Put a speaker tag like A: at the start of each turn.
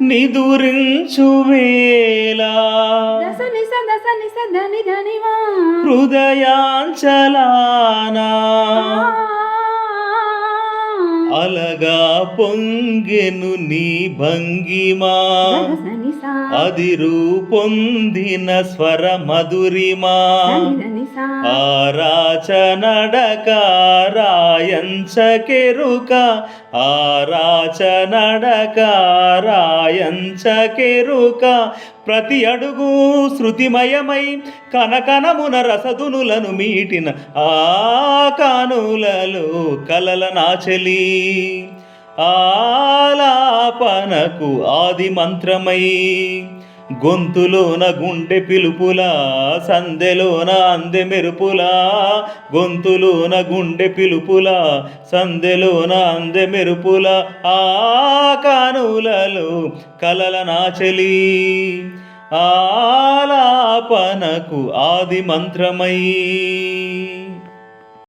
A: నిదురించు వేళ.
B: ధనివా.
A: హృదయాంచలానా. అలగా పొంగెను నీ భంగిమా. అదిరు పొందిన స్వర మధురిమా ఆరాచనడక రాయంచకెరుక. ఆరాచనడక రాయంచకెరుక. ప్రతి అడుగు శృతిమయమై కనకనమున రసదునులను మీటిన ఆ కానులలో కలల నాచలి ఆలాపనకు ఆది మంత్రమై. గొంతులోన గుండె పిలుపులా సందెలోన అందె మెరుపులా. గొంతులోన గుండె పిలుపులా సందెలోన అందె మెరుపులా. ఆ కానులలో కలల నాచలి ఆలాపనకు ఆది మంత్రమై.